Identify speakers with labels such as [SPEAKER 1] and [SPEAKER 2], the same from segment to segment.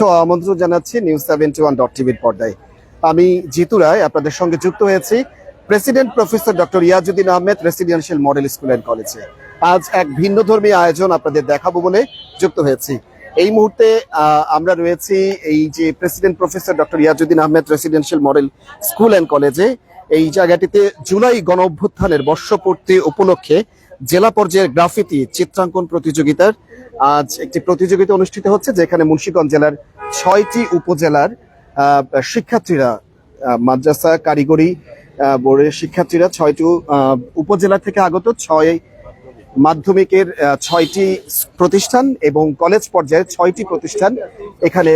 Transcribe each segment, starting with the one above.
[SPEAKER 1] আমন্ত্রণ জানাচ্ছি news seventy one dot টিভির পর্দায়। আমি জিতু রায়, আপনাদের সঙ্গে যুক্ত হয়েছি। President professor doctor Iajuddin Ahmed, residential model school and কলেজে। আজ এক ভিন্ন ধর্মী আয়োজন আপনাদের দেখাবো বলে যুক্ত হয়েছি। এই মুহূর্তে আমরা রয়েছি এই যে president professor doctor Iajuddin Ahmed, residential model school and কলেজে। এই জায়গাটিতে জুলাই গণ অভ্যুত্থানের বর্ষপূর্তি উপলক্ষে জেলা পর্যায়ের গ্রাফিতি চিত্রাঙ্কন প্রতিযোগিতার আজ একটি প্রতিযোগিতা অনুষ্ঠিত হচ্ছে, যেখানে মুন্সিগঞ্জ জেলার ছয়টি উপজেলার শিক্ষার্থীরা মাদ্রাসা, কারিগরি বোর্ডের শিক্ষার্থীরা ছয়টি উপজেলা থেকে আগত ছয় মাধ্যমিকের ছয়টি প্রতিষ্ঠান এবং কলেজ পর্যায়ে ছয়টি প্রতিষ্ঠান এখানে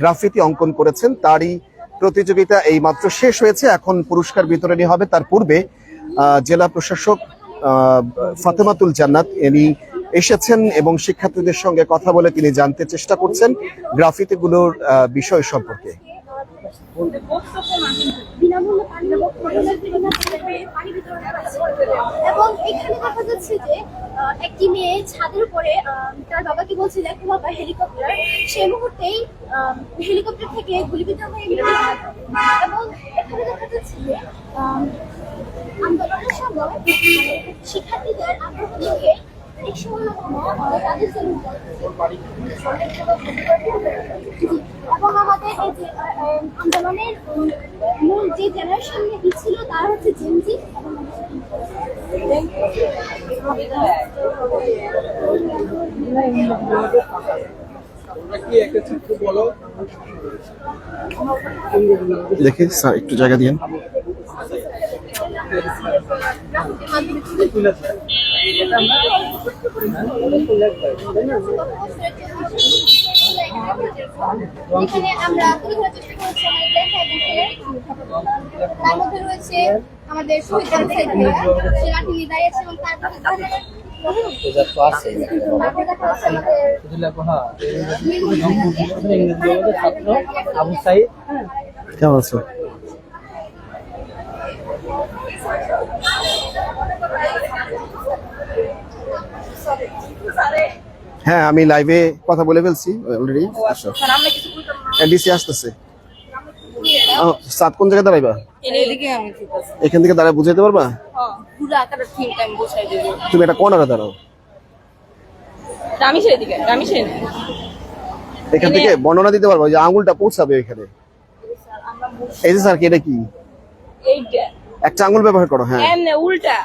[SPEAKER 1] গ্রাফিতি অঙ্কন করেছেন। তারই প্রতিযোগিতা এই মাত্র শেষ হয়েছে। এখন পুরস্কার বিতরণী হবে। তার পূর্বে জেলা প্রশাসক ফাতেমাতুল জান্নাত, ইনি এসেছেন এবং শিক্ষার্থীদের সঙ্গে কথা বলে তিনি জানতে চেষ্টা করছেন গ্রাফিতিগুলোর বিষয় সম্পর্কে।
[SPEAKER 2] এবং হেলিকপ্টার সেই হেলিকপ্টার থেকে গুলিবিদ্ধ হয়ে এবং এখানে দেখা যাচ্ছে যে আন্দোলনের সময় শিক্ষার্থীদের আগ্রহ থেকে রিক্সাওয়ালাগুলো, আহ, তাদের জন্য এবং আমাদের এই যে আহ, আহ, আন্দোলনের মূল যে জেনারেশন ছিল তারা হচ্ছে জেনজি
[SPEAKER 1] দেখে স্যার একটু জায়গা দিন
[SPEAKER 2] এখানে আমরা। তার মধ্যে রয়েছে আমাদের দাঁড়িয়েছে এবং
[SPEAKER 3] পূজা তো আছে
[SPEAKER 2] তারপরে দেখা যাচ্ছে আমাদের
[SPEAKER 3] শুধু লেখো হ্যাঁ ইংরেজি বলতে ছাত্র আবু সাইদ
[SPEAKER 1] কেমন আছো হ্যাঁ আমি লাইভে কথা বলে ফেলছি অলরেডি আসো। এনডিসি আসতেছে। সাত কোন জায়গায় দাঁড়াইবা? এখান থেকে দাঁড়ায় বুঝাইতে পারবা? তুমি একটা কর্নারে দাঁড়াও। এখান থেকে বর্ণনা দিতে পারবা যে আঙুলটা পৌঁছাবে এখানে। এই যে স্যার কি এটা কি? একটা আঙুল ব্যবহার করো হ্যাঁ।
[SPEAKER 4] উল্টা।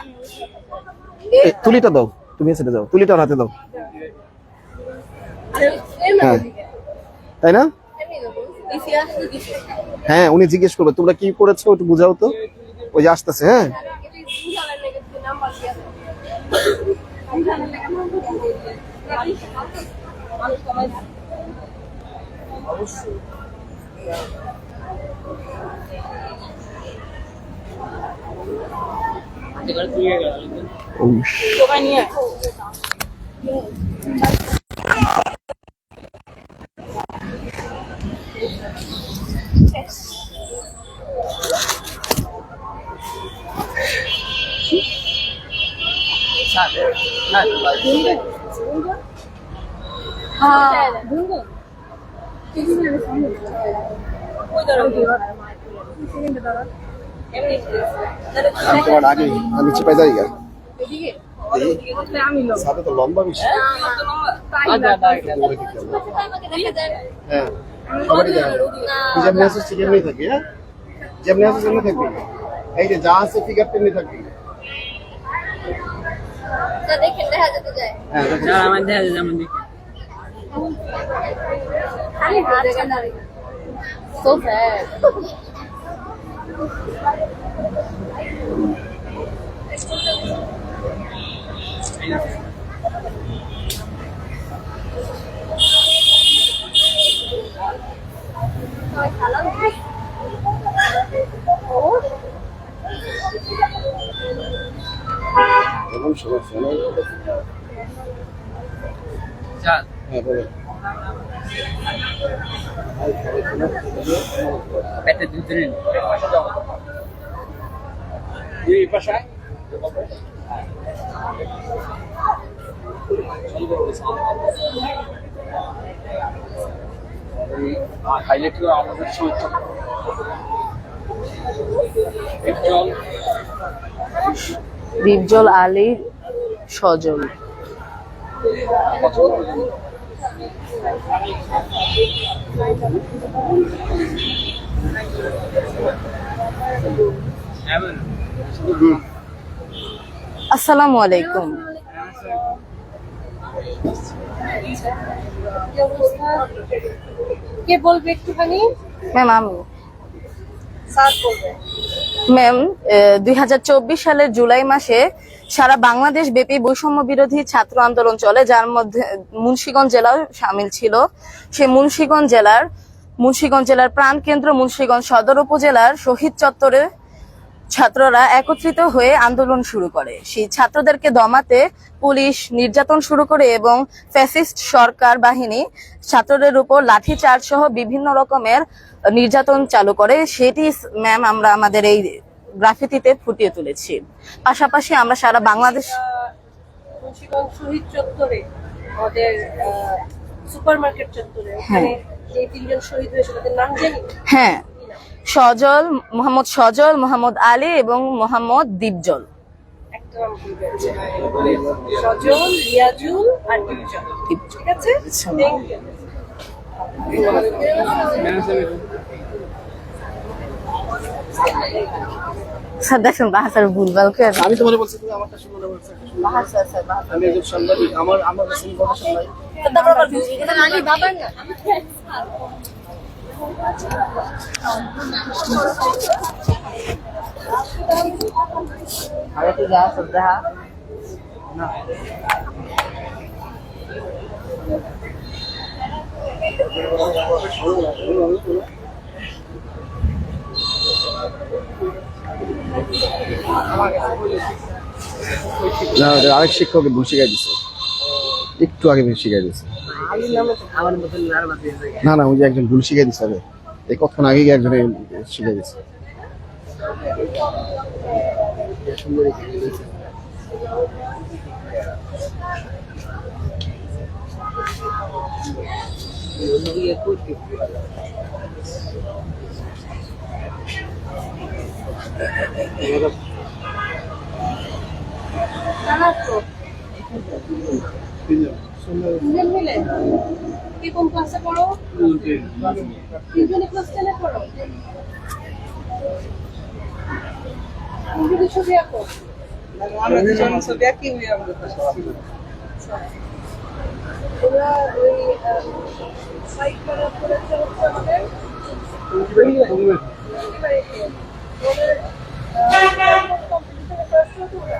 [SPEAKER 1] তুলিটা দাও তুমি সেটা দাও। তুলিটা হাতে দাও। হ্যাঁ। তাই না? হ্যাঁ উনি জিজ্ঞেস করবে তোমরা কি করেছ একটু বুঝাও তো। ওই যে আসতেছে হ্যাঁ।
[SPEAKER 4] নিয়ে ওই ধরো এমনি
[SPEAKER 1] আমি তোমার আগে আমি চিপাই যাই গা।
[SPEAKER 4] আমি লোক
[SPEAKER 1] সাথে তো লম্বা
[SPEAKER 2] আমাকে
[SPEAKER 1] হ্যাঁ সবারই দেখা যায়। যেমনি ঠিক এমনি থাকি হ্যাঁ? যেমনি আছিস এমনি থাকবি। এই যে যা আছে ফিগার তেমনি থাকবি।
[SPEAKER 2] দেখেন দেখা যেতে যায়
[SPEAKER 1] হ্যাঁ
[SPEAKER 4] আমার দেখা যায় যেমন দেখি।
[SPEAKER 2] খালি হাত জায়গা
[SPEAKER 4] So sad.
[SPEAKER 1] এমন সমস্যা না হ্যাঁ বলো
[SPEAKER 3] পেটে দুধ নেন
[SPEAKER 1] এই পাশায়
[SPEAKER 3] হাইলাইট করে আমাদের শহীদ একজন
[SPEAKER 4] দীপজল আলী সজল আসসালামু আলাইকুম।
[SPEAKER 5] কে বলবে একটুখানি?
[SPEAKER 4] ম্যাম আমি। ম্যাম দুই হাজার চব্বিশ সালের জুলাই মাসে সারা বাংলাদেশ ব্যাপী বৈষম্য বিরোধী ছাত্র আন্দোলন চলে, যার মধ্যে মুন্সীগঞ্জ জেলাও সামিল ছিল। সে মুন্সীগঞ্জ জেলার মুন্সীগঞ্জ জেলার প্রাণকেন্দ্র মুন্সীগঞ্জ সদর উপজেলার শহীদ চত্বরে ছাত্ররা একত্রিত হয়ে আন্দোলন শুরু করে। সেই ছাত্রদেরকে দমাতে পুলিশ নির্যাতন শুরু করে এবং ফ্যাসিস্ট সরকার বাহিনী ছাত্রদের উপর লাঠিচার্জ সহ বিভিন্ন রকমের নির্যাতন চালু করে। সেটি ম্যাম আমরা আমাদের এই গ্রাফিতিতে ফুটিয়ে তুলেছি। পাশাপাশি আমরা সারা বাংলাদেশ
[SPEAKER 5] শহীদ চত্বরে আমাদের সুপার চত্বরে ওখানে যে তিনজন শহীদ হয়েছে তাদের নাম জানি?
[SPEAKER 4] হ্যাঁ। সজল মোহাম্মদ সজল মোহাম্মদ আলী এবং মোহাম্মদ দীপজল
[SPEAKER 5] একটা সজল রিয়াজুল আর দীপজল ঠিক আছে
[SPEAKER 4] স্যার দেখেন বাহাসার ভুলভাল করে
[SPEAKER 1] আমি তোমার বলছি তুমি আমারটা শুনো না বলছো।
[SPEAKER 4] স্যার
[SPEAKER 1] আমি একজন সাংবাদিক আমার আমার কাছে ইনফরমেশন নাই
[SPEAKER 2] আমি বাবার না
[SPEAKER 4] আগে তুই যা সব দেখা
[SPEAKER 1] না। আরেক শিক্ষক শিখাই দিছে। একটু আগে শিখাই দিছে। না না ওই একজন ভুল দিছে আগে এই কতক্ষণ আগে একজনে শিখাই দিছে।
[SPEAKER 5] তিনজন মিলে কি কোন ক্লাসে পড়ো? তিনজনই ক্লাস টেনে পড়ো? তিনজনই ছবি আঁকো তোমরা ওই সাইড করা করেছে হচ্ছে আমাদের ওদের কম্পিটিশনে ফার্স্ট হতো ওরা।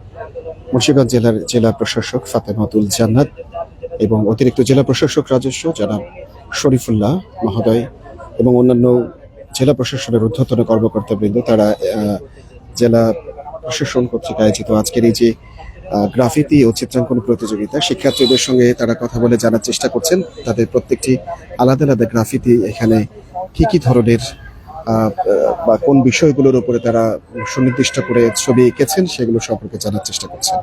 [SPEAKER 1] মুন্সিগঞ্জ জেলার জেলা প্রশাসক ফাতেমাতুল জান্নাত এবং অতিরিক্ত জেলা প্রশাসক রাজস্ব জনাব শরীফুল্লাহ মহোদয় এবং অন্যান্য জেলা প্রশাসনের ঊর্ধ্বতন কর্মকর্তাবৃন্দ। তারা জেলা প্রশাসন কর্তৃক আয়োজিত আজকের এই যে গ্রাফিতি ও চিত্রাঙ্কন প্রতিযোগিতা, শিক্ষার্থীদের সঙ্গে তারা কথা বলে জানার চেষ্টা করছেন। তাদের প্রত্যেকটি আলাদা আলাদা গ্রাফিতি এখানে কি কি ধরনের বা কোন বিষয়গুলোর উপরে তারা সুনির্দিষ্ট করে ছবি এঁকেছেন সেগুলো সম্পর্কে জানার চেষ্টা করছেন।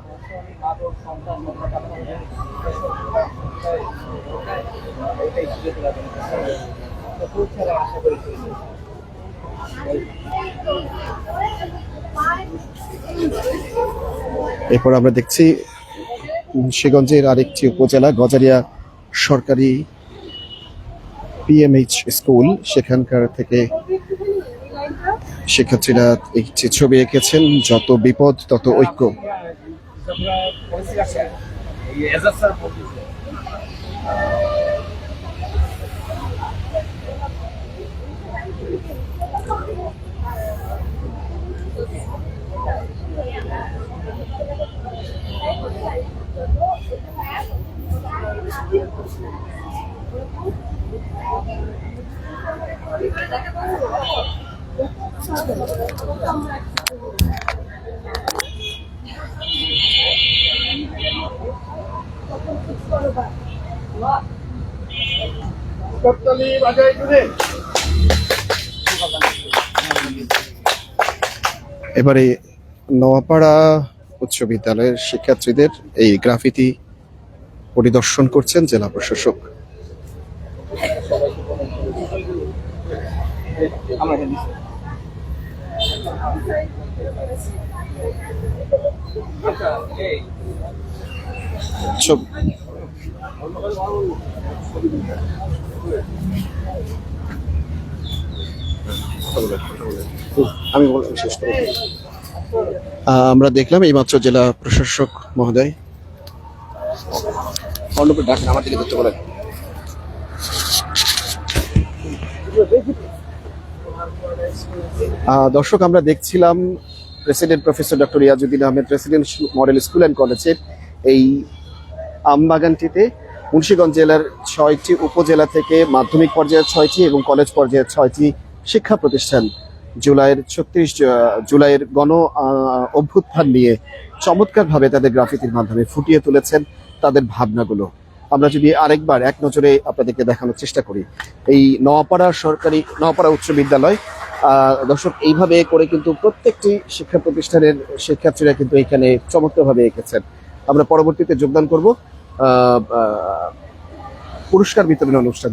[SPEAKER 1] এরপর আমরা দেখছি মুন্সিগঞ্জের আরেকটি উপজেলা, গজারিয়া সরকারি পিএমএইচ স্কুল, সেখানকার থেকে শিক্ষার্থীরা একটি ছবি এঁকেছেন যত বিপদ তত ঐক্য।
[SPEAKER 3] আমরা পলিসি
[SPEAKER 1] এবারে নোয়াপাড়া উচ্চ বিদ্যালয়ের শিক্ষার্থীদের এই গ্রাফিতি পরিদর্শন করছেন জেলা প্রশাসক। ছবি আমি শেষ আমরা দেখলাম এইমাত্র জেলা প্রশাসক মহোদয়। অন্নপুর ডাক আমার দিকে ধরতে বলেন দর্শক, আমরা দেখছিলাম president professor doctor Iajuddin Ahmed president model school and কলেজের এই আমবাগানটিতে মুন্সীগঞ্জ জেলার ছয়টি উপজেলা থেকে মাধ্যমিক পর্যায়ের ছয়টি এবং কলেজ পর্যায়ের ছয়টি শিক্ষা প্রতিষ্ঠান জুলাইয়ের ছত্রিশ জুলাইয়ের গণ অভ্যুত্থান নিয়ে চমৎকারভাবে তাদের গ্রাফিতির মাধ্যমে ফুটিয়ে তুলেছেন তাদের ভাবনাগুলো। আমরা যদি আরেকবার এক নজরে আপনাদেরকে দেখানোর চেষ্টা করি, এই নওয়াপাড়া সরকারি, নওয়াপাড়া উচ্চ বিদ্যালয় দর্শক, এইভাবে করে কিন্তু প্রত্যেকটি শিক্ষা প্রতিষ্ঠানের শিক্ষার্থীরা কিন্তু এখানে চমৎকারভাবে এঁকেছেন। আমরা পরবর্তীতে যোগদান করব। পুরস্কার বিতরণ অনুষ্ঠান।